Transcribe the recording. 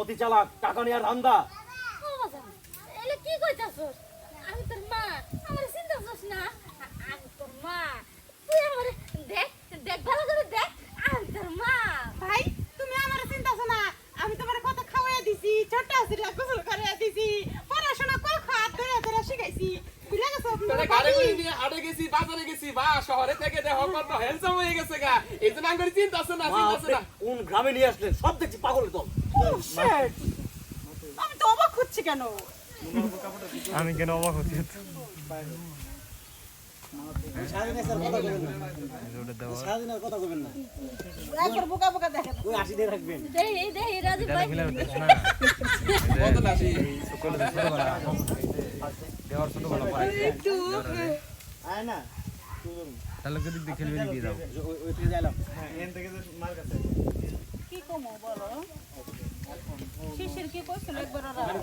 অতি চালাক টাকা নেওয়ার ধান্দা ও এলে কি কইতাছস? আমি তোর মা, আমার চিন্তা করছিস না? আমি তোর মা। তুই আমারে দেখ, দেখ, ভালো করে দেখ, আমি তোর মা। ভাই তুমি আমার চিন্তা আছো না আমি তোমার কত খাওয়াইয়া দিছি ছোট আসিরা গোসল করাইয়া দিছি পড়াশোনা কল খাত ধরে ধরে শিখাইছি নিয়ে হাটে গেছি বাজারে গেছি বা শহরে থেকে দেখো কত হ্যান্ডসাম হয়ে গেছে গা এই জন্য আমি চিন্তা আছে না কোন গ্রামে নিয়ে আসলেন সব দেখছি পাগলের দল আমি তো অবাক হচ্ছি কেন? আমি কেন অবাক হচ্ছি? ওই দিয়ে পড়াই তাহলে যদি দেখে খেলবে দিয়ে দাও। ওই থেকে যাইলাম কি কমো বলো? ಶಿಶಿರ್ಕಿ ಕೋಸು ಲೆಗ್ ಬರೋರ